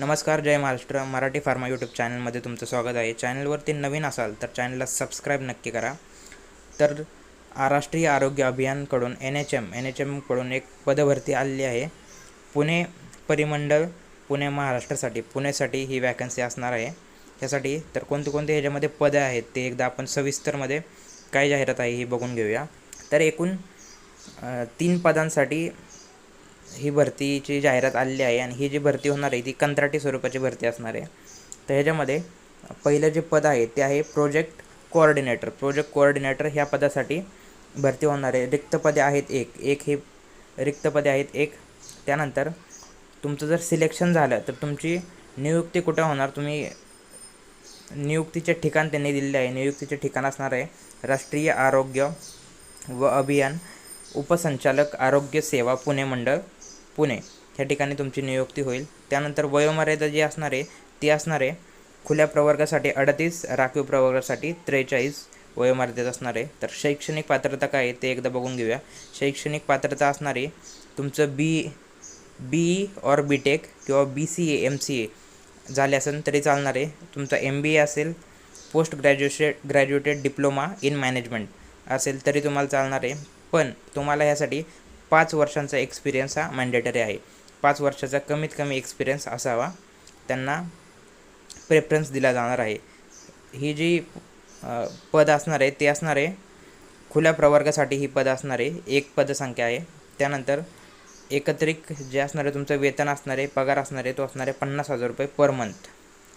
नमस्कार जय Maharashtra. Marathi pharma YouTube चॅनलमध्ये तुमचं स्वागत आहे. चॅनलवरती नवीन असाल तर चॅनलला सबस्क्राईब नक्की करा. तर राष्ट्रीय आरोग्य अभियानकडून N H M N H एमकडून एक पदभरती आलेली आहे. पुणे परिमंडळ पुणे महाराष्ट्रासाठी पुण्यासाठी ही वॅकन्सी असणार आहे. त्यासाठी तर कोणते कोणते ह्याच्यामध्ये पदं आहेत ते एकदा आपण सविस्तरमध्ये काय जाहिरात आहे ही बघून घेऊया. तर एकूण तीन पदांसाठी ही भरतीची जाहिरात आलेली आहे आणि ही जी भरती होणार आहे ती कंत्राटी स्वरूपाची भरती असणार आहे. तर ह्याच्यामध्ये पहिलं जे पद आहे ते आहे प्रोजेक्ट कोऑर्डिनेटर प्रोजेक्ट कोऑर्डिनेटर ह्या पदासाठी भरती होणार आहे. रिक्त पदे आहेत एक. एक हे रिक्त पदे आहेत एक. त्यानंतर तुमचं जर सिलेक्शन झालं तर तुमची नियुक्ती कुठं होणार? तुम्ही नियुक्तीचे ठिकाण त्यांनी दिलेले आहे. नियुक्तीचे ठिकाण असणार आहे राष्ट्रीय आरोग्य व अभियान उपसंचालक आरोग्य सेवा पुणे मंडळ. पुणे. ह्या ठिकाणी तुमची नियुक्ती होईल. त्यानंतर वयोमर्यादा जी असणार आहे ती असणार आहे खुल्या प्रवर्गासाठी अडतीस राखीव प्रवर्गासाठी त्रेचाळीस वयोमर्यादा असणार. आहे तर शैक्षणिक पात्रता काय आहे ते एकदा बघून घेऊया. शैक्षणिक पात्रता असणारी तुमचं बी बी ऑर बी टेक किंवा B C A M C A झाले असेल तरी चालणार. आहे तुमचा एम बी ए असेल post graduate graduated diploma in management असेल तरी तुम्हाला चालणार. आहे पण तुम्हाला ह्यासाठी पाच वर्षांचा एक्सपिरियन्स हा मॅन्डेटरी आहे. पाच वर्षाचा कमीत कमी एक्सपिरियन्स असावा. त्यांना प्रेफरन्स दिला जाणार आहे. ही जी पद असणार आहे ते असणार आहे खुल्या प्रवर्गासाठी ही पद असणार आहे. एक पदसंख्या आहे. त्यानंतर एकत्रित जे असणार आहे तुमचं वेतन असणार आहे पगार असणार आहे तो असणार आहे पन्नास हजार रुपये पर मंथ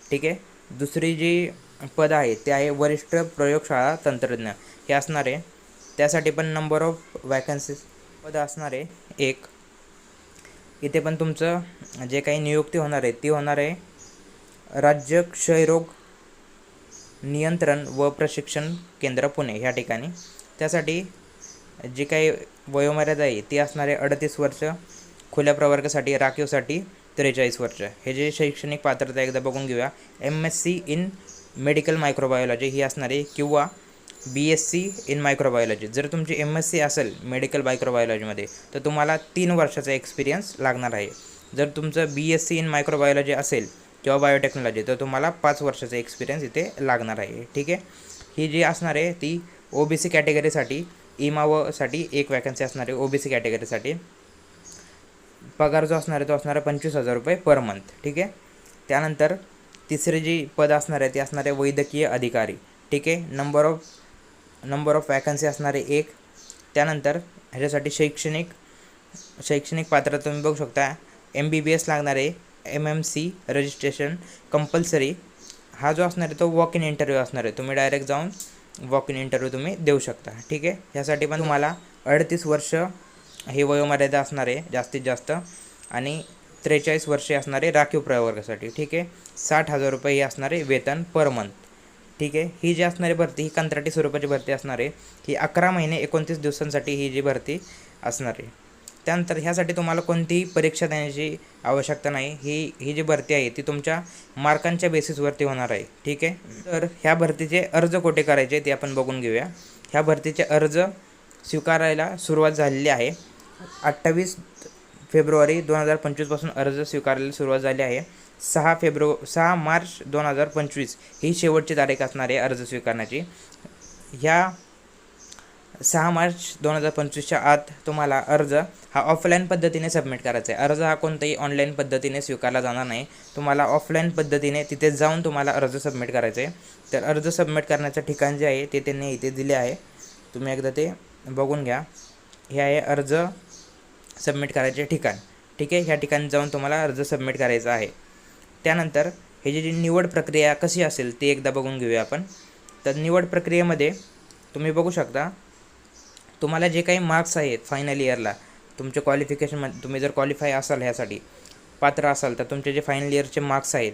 ठीक आहे? दुसरी जी पद आहे ते आहे वरिष्ठ प्रयोगशाळा तंत्रज्ञ. हे असणार आहे. त्यासाठी पण नंबर ऑफ वॅकन्सीज पद असणार आहे एक. इथे पण तुमचं जे काही नियुक्ती होणार आहे ती होणार आहे राज्य क्षयरोग नियंत्रण व प्रशिक्षण केंद्र पुणे ह्या ठिकाणी. त्यासाठी जी काही वयोमर्यादा आहे ती असणार आहे अडतीस वर्ष खुल्या प्रवर्गासाठी राखीवसाठी त्रेचाळीस वर्ष. हे जे शैक्षणिक पात्रता एकदा बघून घेऊया. M S C in medical microbiology ही असणार आहे किंवा B S C in microbiology जर तुमची एम एस सी असेल मेडिकल मायक्रोबायोलॉजीमध्ये तर तुम्हाला तीन वर्षाचा एक्सपिरियन्स लागणार आहे. जर तुमचं B S C in microbiology असेल किंवा बायोटेक्नॉलॉजी तर तुम्हाला पाच वर्षाचा एक्सपिरियन्स इथे लागणार आहे. ठीक आहे? ही जी असणार आहे ती ओ बी सी कॅटेगरीसाठी इमावसाठी एक वॅकन्सी असणार आहे ओ बी सी कॅटेगरीसाठी पगार जो असणार आहे तो असणार आहे पंचवीस हजार रुपये पर मंथ ठीक आहे? त्यानंतर तिसरी जी पद असणार आहे ती असणार आहे वैद्यकीय अधिकारी. ठीक आहे? Number of number of vacancy असणारे एक. त्यानंतर ह्याच्यासाठी शैक्षणिक शैक्षणिक पात्रता तुम्ही बघू शकता. एम बी बी एस लागणारे M M C registration compulsory हा जो असणार आहे तो वॉक इन इंटरव्ह्यू असणार आहे. तुम्ही डायरेक्ट जाऊन वॉक इन इंटरव्ह्यू तुम्ही देऊ शकता. ठीक आहे? ह्यासाठी पण तुम्हाला अडतीस वर्ष ही वयोमर्यादा असणार आहे जास्तीत जास्त आणि त्रेचाळीस वर्षे असणारे राखीव प्रवर्गासाठी ठीक आहे? साठ हजार रुपये हे असणारे वेतन पर मंथ ठीक आहे. ही जी असणारी भरती ही कंत्राटी स्वरूपाची भरती असणार आहे. ही अकरा महिने एकोणतीस दिवसांसाठी ही जी भरती असणार आहे. त्यानंतर ह्यासाठी तुम्हाला कोणतीही परीक्षा देण्याची आवश्यकता नाही. ही ही जी भरती आहे ती तुमच्या मार्कांच्या बेसिसवरती होणार आहे. ठीक आहे? तर ह्या भरतीचे अर्ज कोठे करायचे ते आपण बघून घेऊया. ह्या भरतीचे अर्ज स्वीकारायला सुरुवात झालेली आहे. अठ्ठावीस फेब्रुवारी दोन हजार पंचवीसपासून अर्ज स्वीकारायला सुरुवात झाली आहे. सहा फेब्रु सहा मार्च दोन हजार पंचवीस ही शेवटची तारीख असणार आहे अर्ज स्वीकारण्याची. ह्या सहा मार्च दोन हजार पंचवीसच्या आत तुम्हाला अर्ज हा ऑफलाईन पद्धतीने सबमिट करायचा आहे. अर्ज हा कोणताही ऑनलाईन पद्धतीने स्वीकारला जाणार नाही. तुम्हाला ऑफलाईन पद्धतीने तिथे जाऊन तुम्हाला अर्ज सबमिट करायचा आहे. तर अर्ज सबमिट करण्याचं ठिकाण जे आहे ते त्यांनी इथे दिले आहे. तुम्ही एकदा ते बघून घ्या. हे आहे अर्ज सबमिट करायचे ठिकाण. ठीक आहे? ह्या ठिकाणी जाऊन तुम्हाला अर्ज सबमिट करायचा आहे. त्यानंतर हे जी जी निवड प्रक्रिया कशी असेल ती एकदा बघून घेऊया आपण. तर निवड प्रक्रियेमध्ये तुम्ही बघू शकता तुम्हाला जे काही मार्क्स आहेत फायनल इयरला तुमचे क्वालिफिकेशनमध्ये तुम्ही जर क्वालिफाय असाल ह्यासाठी पात्र असाल तर तुमचे जे फायनल इयरचे मार्क्स आहेत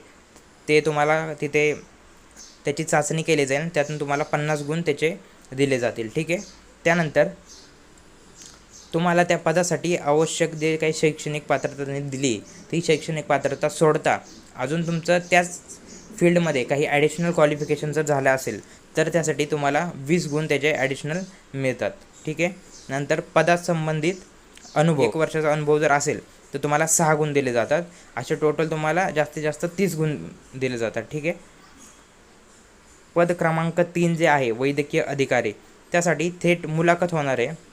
ते तुम्हाला तिथे त्याची चाचणी केली जाईल त्यातून तुम्हाला पन्नास गुण त्याचे दिले जातील. ठीक आहे? त्यानंतर तुम्हाला त्या पदासाठी आवश्यक जे काही शैक्षणिक पात्रता त्यांनी दिली ती शैक्षणिक पात्रता सोडता अजून तुमचं त्याच फील्डमध्ये काही ॲडिशनल क्वालिफिकेशन जर झालं असेल तर त्यासाठी तुम्हाला वीस गुण त्याचे ॲडिशनल मिळतात. ठीक आहे? नंतर पदासंबंधित अनुभव. एक वर्षाचा अनुभव जर असेल तर तर तुम्हाला सहा गुण दिले जातात. असे टोटल तुम्हाला जास्तीत जास्त तीस गुण दिले जातात. ठीक आहे? पद क्रमांक तीन जे आहे वैद्यकीय अधिकारी त्यासाठी थेट मुलाखत होणार आहे.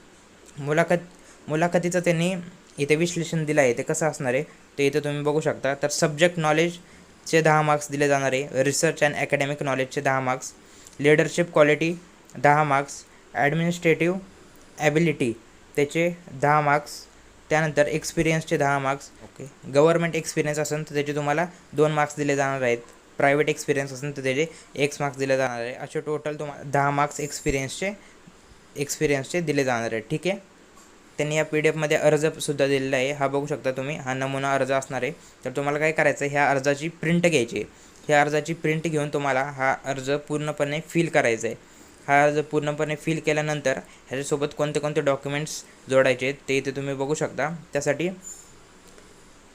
मुलाखत मुलाखतीचं त्यांनी इथे विश्लेषण दिलं आहे. ते कसं असणार आहे? ते इथे तुम्ही बघू शकता. तर सब्जेक्ट नॉलेजचे दहा मार्क्स दिले जाणार आहे. रिसर्च अँड अकॅडमिक नॉलेजचे दहा मार्क्स लिडरशिप क्वालिटी दहा मार्क्स ॲडमिनिस्ट्रेटिव्ह ॲबिलिटी त्याचे दहा मार्क्स त्यानंतर एक्सपिरियन्सचे दहा मार्क्स ओके गव्हर्मेंट एक्सपिरियन्स असेल तर त्याचे तुम्हाला दोन मार्क्स दिले जाणार आहेत. प्रायव्हेट एक्सपिरियन्स असेल तर त्याचे एक्स मार्क्स दिले जाणार आहे. असे टोटल तुम्हाला दहा मार्क्स एक्सपिरियन्सचे एक्सपिरियन्सचे दिले जाणार आहेत ठीक आहे? त्यांनी या पी डी एफमध्ये अर्जसुद्धा दिलेला आहे. हा बघू शकता तुम्ही. हा नमुना अर्ज असणार आहे. तर तुम्हाला काय करायचं आहे ह्या अर्जाची प्रिंट घ्यायची आहे. ह्या अर्जाची प्रिंट घेऊन तुम्हाला हा अर्ज पूर्णपणे फिल करायचा आहे. हा अर्ज पूर्णपणे फिल केल्यानंतर ह्याच्यासोबत कोणते कोणते डॉक्युमेंट्स जोडायचे ते इथे तुम्ही बघू शकता. त्यासाठी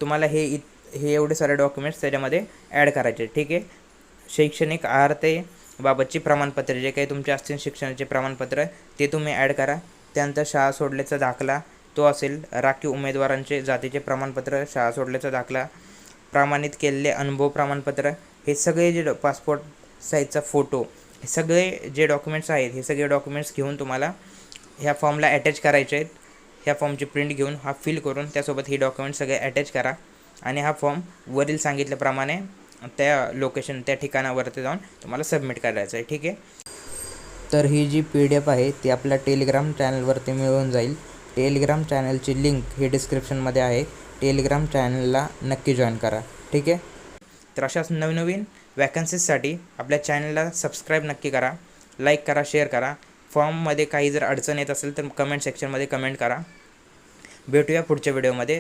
तुम्हाला हे इत हे एवढे सारे डॉक्युमेंट्स त्याच्यामध्ये ॲड करायचे ठीक आहे? शैक्षणिक बाबतची प्रमाणपत्रे जे काही तुमचे असतील शिक्षणाचे प्रमाणपत्र ते तुम्ही ॲड करा. त्यानंतर शाळा सोडल्याचा दाखला तो असेल. राखीव उमेदवारांचे जातीचे प्रमाणपत्र शाळा सोडल्याचा दाखला. प्रमाणित केलेले अनुभव प्रमाणपत्र हे सगळे जे पासपोर्ट साईजचा फोटो हे सगळे जे डॉक्युमेंट्स आहेत हे सगळे डॉक्युमेंट्स घेऊन तुम्हाला ह्या फॉर्मला अटॅच करायचे आहेत. ह्या फॉर्मची प्रिंट घेऊन हा फिल करून त्यासोबत ही डॉक्युमेंट सगळे अटॅच करा. आणि हा फॉर्म वरील सांगितल्याप्रमाणे त्या लोकेशन त्या ठिकाणावरती जाऊन तुम्हाला सबमिट करायचं आहे. ठीक आहे? तर ही जी पी डी एफ आहे ती आपल्या टेलिग्राम चॅनलवरती मिळून जाईल. टेलिग्राम चॅनलची लिंक ही डिस्क्रिप्शनमध्ये आहे. टेलिग्राम चॅनलला नक्की जॉईन करा. ठीक आहे? तर अशाच नवनवीन वॅकन्सीजसाठी आपल्या चॅनलला सबस्क्राईब नक्की करा. लाईक करा शेअर करा. फॉर्ममध्ये काही जर अडचण येत असेल तर कमेंट सेक्शनमध्ये कमेंट करा. भेटूया पुढच्या व्हिडिओमध्ये